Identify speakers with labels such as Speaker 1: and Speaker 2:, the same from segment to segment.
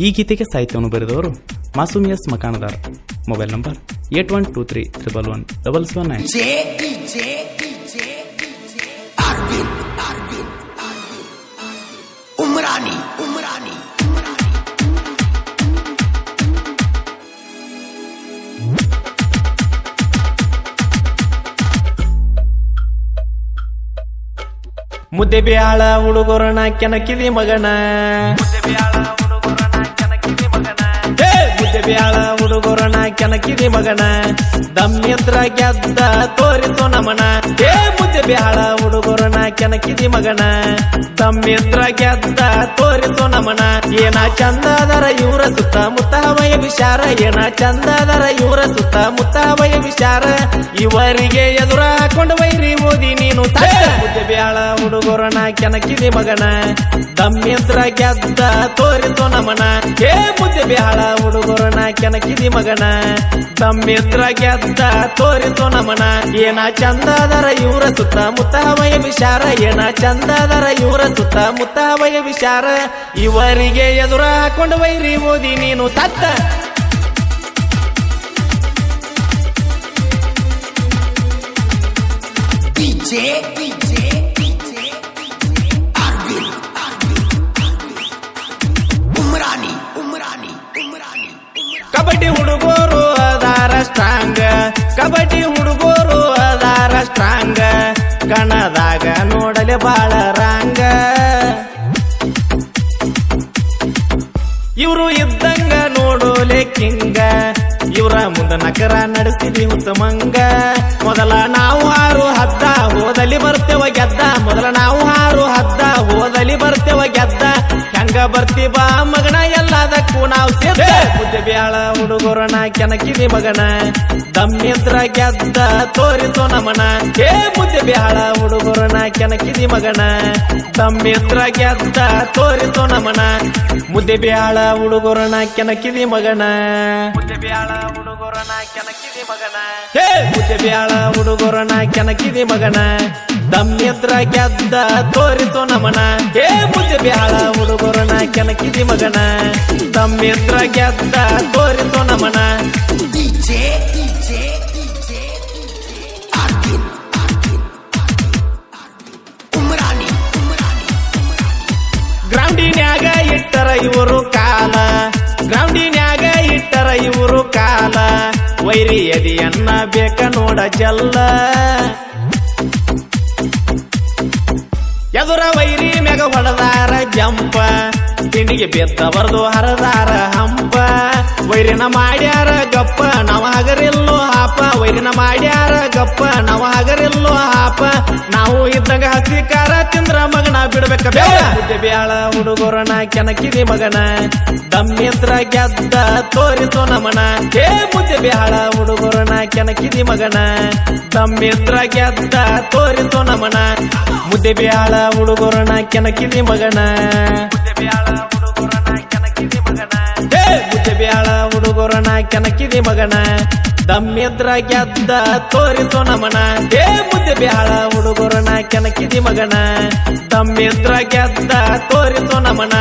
Speaker 1: ಈ ಗೀತೆಗೆ ಸಾಹಿತ್ಯವನ್ನು ಬರೆದವರು Masoom S Makanadar mobile number eight one two three triple one double seven nine
Speaker 2: Umrani Umrani.
Speaker 3: ಮುದ್ದೆ ಬ್ಯಾಳ ಹುಡುಗರನ ಕೆನಕಿದಿ ಮಗನ ಬ್ಯಾಳ ಹುಡುಗರನ ಕೆನಕಿರಿ ಮಗನ. ದಮ್ಯತ್ರ ಗೆದ್ದ ತೋರಿಸೋ ನಮನ. ಬ್ಯಾಳ ನಾ ಕೆನಕಿದಿ ಮಗನ. ತಮ್ಮಿದ್ರ ಗೆದ್ದ ತೋರಿಸು ನಮನ. ಏನ ಚಂದದರ ಇವರ ಸುತ್ತ ಹವಯ ವಿಚಾರ. ಏನ ಚಂದದರ ಇವರ ಸುತ್ತ ಹವಯ ವಿಚಾರ. ಇವರಿಗೆ ಎದುರ ಹಾಕೊಂಡು ವೈರಿ ಓದಿ ನೀನು ಬ್ಯಾಳ ಹುಡುಗರನ ಕೆನಕಿದಿ ಮಗನ. ತಮ್ಮಿದ್ರ ಗೆದ್ದ ತೋರಿಸು ನಮನ. ಏ! ಮುದ್ದೆ ಬ್ಯಾಳ ನಾ ಕೆನಕಿದಿ ಮಗನ. ತಮ್ಮಿದ್ರ ಗೆದ್ದ ತೋರಿಸು ನಮನ. ಏನ ಚಂದದರ ಇವರ ಸುತ್ತ ಮುತ್ತ ಹವಯ ವಿಚಾರ ಏನ ಚಂದದರ ಇವರ ಸುತ್ತ ಮುತ್ತ ಹವಯ ವಿಚಾರ ಇವರಿಗೆ ಎದುರ ಹಾಕೊಂಡು ವೈರಿ ಓದಿ ನೀನು ಸತ್ತ. ಕಬಡ್ಡಿ ಹುಡುಗರು ಅದಾರ ಸ್ಟ್ರಾಂಗ್ ಕಬಡ್ಡಿ ಹುಡುಗರು ಕಣದಾಗ ನೋಡಲಿ ಬಾಳ ರಾಂಗ. ಇವರು ಇದ್ದಂಗ ನೋಡೋಲೆ ಕಿಂಗ. ಇವರ ಮುಂದ ನಕರ ನಡೆಸಿದ್ವಿ ಉತ್ತಮಂಗ ಮೊದಲ ನಾವು ಹಾರು ಹದ್ದ ಹೋದಲ್ಲಿ ಬರ್ತೇವ ಗೆದ್ದ. ಮೊದಲ ನಾವು ಹಾರು ಹದ್ದ ಹೋದಲ್ಲಿ ಬರ್ತೇವ ಗೆದ್ದ. ಹೆಂಗ ಬರ್ತಿ ಬಾ ಮಗನ ಎಲ್ಲದಕ್ಕೂ ನಾವು ಸೇರ್ತ ಬುದ್ಧಿ ಬ್ಯಾಳ ಹುಡುಗರನ ಕೆನಕಿದಿ ಮಗನ. ದಮ್ಮಿದ್ರ ಗೆದ್ದ ತೋರಿಸೋ ನಮನ. ಹೇ ಬುದ್ಧಿ ಬ್ಯಾಳ ಹುಡುಗರನ ಕೆನಕಿದಿ ಮಗನ. ದಮ್ಮಿದ್ರ ಗೆದ್ದ ತೋರಿಸೋ ನಮನ. ಮುದ್ದೆ ಬ್ಯಾಳ ಹುಡುಗರನ ಕೆನಕಿದಿ ಮಗನ. ಮುದ್ದೆ ಬ್ಯಾಳ ಹುಡುಗರನ ಕೆನಕಿದಿ ಮಗನ. ಹೇ ಮುದ್ದೆ ಬ್ಯಾಳ ಹುಡುಗರನ ಕೆನಕಿದಿ ಮಗನ. ದಮ್ಯಂತ್ರ ಗೆದ್ದ ತೋರಿಸೋ ನಮನ. ಹೇ ಮುದ್ದೆ ಬ್ಯಾಳ ಹುಡುಗರನ ಕೆನಕಿದಿ ಮಗನ. ದಮ್ಯತ್ರ ಗೆದ್ದ ತೋರಿಸೋ ನಮನ. ಗ್ರೌಂಡಿನ್ಯಾಗ ಇಟ್ಟರ ಇವರು ಕಾಲ. ಗ್ರೌಂಡಿನ್ಯಾಗ ಇಟ್ಟರ ಇವರು ಕಾಲ. ವೈರಿ ಎದಿಯನ್ನ ಬೇಕ ನೋಡ ಜಲ್ಲ ಎದುರ ವೈರಿ ಮೆಗ ಹೊಡೆದಾರ ಜಂಪ. ತಿಂಡಿಗೆ ಬೆತ್ತವರ್ದು ಹರದಾರ ಹಂಪ. ವೈರಿನ ಮಾಡ್ಯಾರ ಗಪ್ಪ ನಾವು ಹಗರಿಲ್ಲೋ ಹಾಪ ವೈರಿನ ಮಾಡ್ಯಾರ ಗಪ್ಪ ನಾವು ಹಗರಿಲ್ಲೋ ಹಾಪ. ನಾವು ಇದ್ದಾಗ ಹಸಿ ಕಾರ ತಿಂದ್ರ ಮಗನ ಬಿಡ್ಬೇಕ ಬ್ಯಾಳ ಹುಡುಗರನ ಕೆನಕಿದಿ ಮಗನ. ದಮ್ಮಿದ್ರ ಗೆದ್ದ ತೋರಿಸೋ ನಮನ. ಹೇ ಮುದ್ದೆ ಬ್ಯಾಳ ಹುಡುಗರನ ಕೆನಕಿದಿ ಮಗನ. ದಮ್ಮಿದ್ರ ಗೆದ್ದ ತೋರಿಸೋ ನಮನ. ಮುದ್ದೆ ಬ್ಯಾಳ ಹುಡುಗರನ ಕೆನಕಿದಿ ಮಗನ. ಮುದ್ದೆ ಬ್ಯಾಳ ಹುಡುಗರನ ಕೆನಕಿದಿ ಮಗನ. ದಮ್ಯದ್ರ ಗೆದ್ದ ತೋರಿಸೋ ನಮನ. ಏ ಮುದ್ದೆ ಬ್ಯಾಳ ಹುಡುಗರನ ಕೆನಕಿದಿ ಮಗನ. ದಮ್ಮಿದ್ರ ಗೆದ್ದ ತೋರಿಸೋ ನಮನ.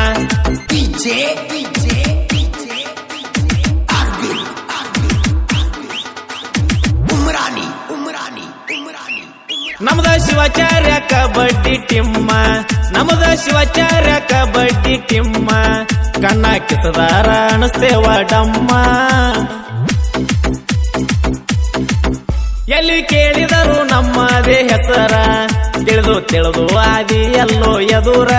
Speaker 2: Umrani, Umrani.
Speaker 3: ನಮ್ದ ಶಿವಾಚಾರ್ಯ ಕಬಡ್ಡಿ ಟಿಮ್ಮ ನಮ್ದ ಶಿವಾಚಾರ್ಯ ಕಬಡ್ಡಿ ಟಿಮ್ಮ ಕಣ್ಣ ಕಿಸದಾರ ಅಣಸ್ತೇವ ಡಮ್ಮ. ಎಲ್ಲಿ ಕೇಳಿದರು ನಮ್ಮದೇ ಹೆಸರ? ತಿಳಿದು ತಿಳಿದು ಆದಿ ಎಲ್ಲೋ ಎದುರ.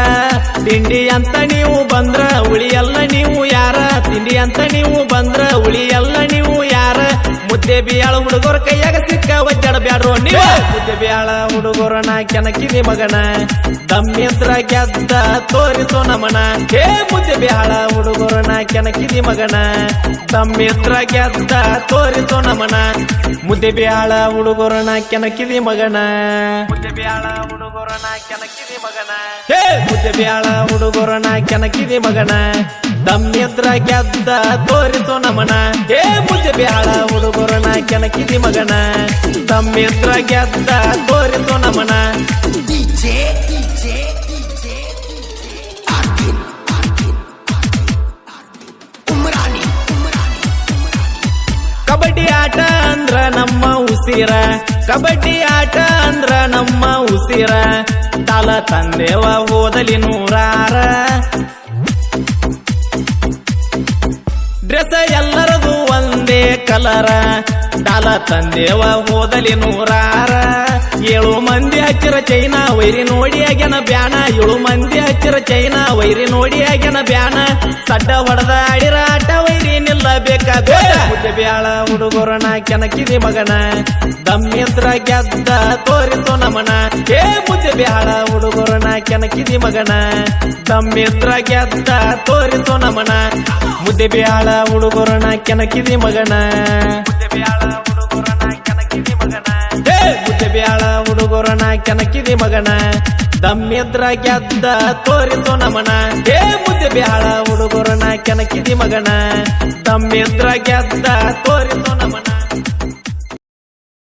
Speaker 3: ತಿಂಡಿ ಅಂತ ನೀವು ಬಂದ್ರ ಉಳಿಯಲ್ಲ ನೀವು ಯಾರ? ತಿಂಡಿ ಅಂತ ನೀವು ಬಂದ್ರ ಉಳಿಯಲ್ಲ ಮುದ್ದೆ ಬಿಯಾಳ ಹುಡುಗರ ಕೈಯಾಗ ಸಿಕ್ಕ ಒಜ್ಜಡ ಬ್ಯಾಡ್ರೋ ನೀವು? ಮುದ್ದೆ ಬಿಯಾಳ ಹುಡುಗರನ ಕೆನಕಿದಿ ಮಗನ. ದಮ್ಯಂತ್ರ ಗೆದ್ದ ತೋರಿಸೋ ನಮನ. ಹೇ ಮುದ್ದೆ ಬಿಯಾಳ ಹುಡುಗರನ ಕೆನಕಿದಿ ಮಗನ. ದಮ್ಯಂತ್ರ ಗೆದ್ದ ತೋರಿಸೋ ನಮನ. ಮುದ್ದೆ ಬ್ಯಾಳ ಹುಡುಗರನ ಕೆನಕಿದಿ ಮಗನ. ಮುದ್ದೆ ಬಿಯಾಳ ಹುಡುಗರನ ಕೆನಕಿದಿ ಮಗನ. ಹೇ ಮುದ್ದೆ ಬಿಯಾಳ ಹುಡುಗರನ ಕೆನಕಿದಿ ಮಗನ. ತಮ್ಮಿದ್ರ ಗೆದ್ದ ತೋರಿಸು ನಮನ. ಏ ಮುಂದೆ ಬ್ಯಾಳ ಹುಡುಗರನ ಕೆನಕಿದಿ ಮಗನ. ತಮ್ಮಿದ್ರ ಗೆದ್ದ ತೋರಿಸು ನಮನ. ಕಬಡ್ಡಿ ಆಟ ಅಂದ್ರ ನಮ್ಮ ಉಸಿರ. ಕಬಡ್ಡಿ ಆಟ ಅಂದ್ರ ನಮ್ಮ ಉಸಿರ. ತಲ ತಂದೆವ ಓದಲಿ ನೂರಾರ. ಡ್ರೆಸ್ ಎಲ್ಲರದು ಒಂದೇ ಕಲರ. ಡಾಲ ತಂದೇವ ಹೋದಲಿ ನೂರಾರ. ಏಳು ಮಂದಿ ಹಚ್ಚಿರ ಚೈನಾ ವೈರಿ ನೋಡಿ ಆಗ್ಯನ ಬ್ಯಾನ. ಏಳು ಮಂದಿ ಹಚ್ಚಿರ ಚೈನಾ ವೈರಿ ನೋಡಿ ಆಗ್ಯನ ಬ್ಯಾನ. ಸಡ್ಡ ಹೊಡೆದ ಆಡಿರ ಆಟ ವೈರಿ ಮುದ್ದೆ ಬ್ಯಾಳ ಹುಡುಗರನ ಕೆನಕಿದಿ ಮಗನ. ದಮ್ಮಿದ್ರ ಗೆದ್ದ ತೋರಿಸೋ ನಮನ. ಏ ಮುದ್ದೆ ಬ್ಯಾಳ ಹುಡುಗರನ ಕೆನಕಿದಿ ಮಗನ. ದಮ್ಮಿದ್ರ ಗೆದ್ದ ತೋರಿಸೋ ನಮನ. ಮುದ್ದೆ ಬ್ಯಾಳ ಹುಡುಗರನ ಕೆನಕಿದಿ ಮಗನ. ಏ ಮುದ್ದೆ ಬ್ಯಾಳ ಹುಡುಗರನ ಕೆನಕಿದಿ ಮಗನ. ದಮ್ಮಿದ್ರ ಗೆದ್ದ ತೋರಿಸೋ ನಮನ. ಏ ಮುದ್ದೆ ಬ್ಯಾಳ ಹುಡುಗರನ ಕೆನಕಿದಿ ಮಗನ. ದಮ್ಮಿದ್ರ ಗೆದ್ದ ತೋರಿಸೋ ನಮನ.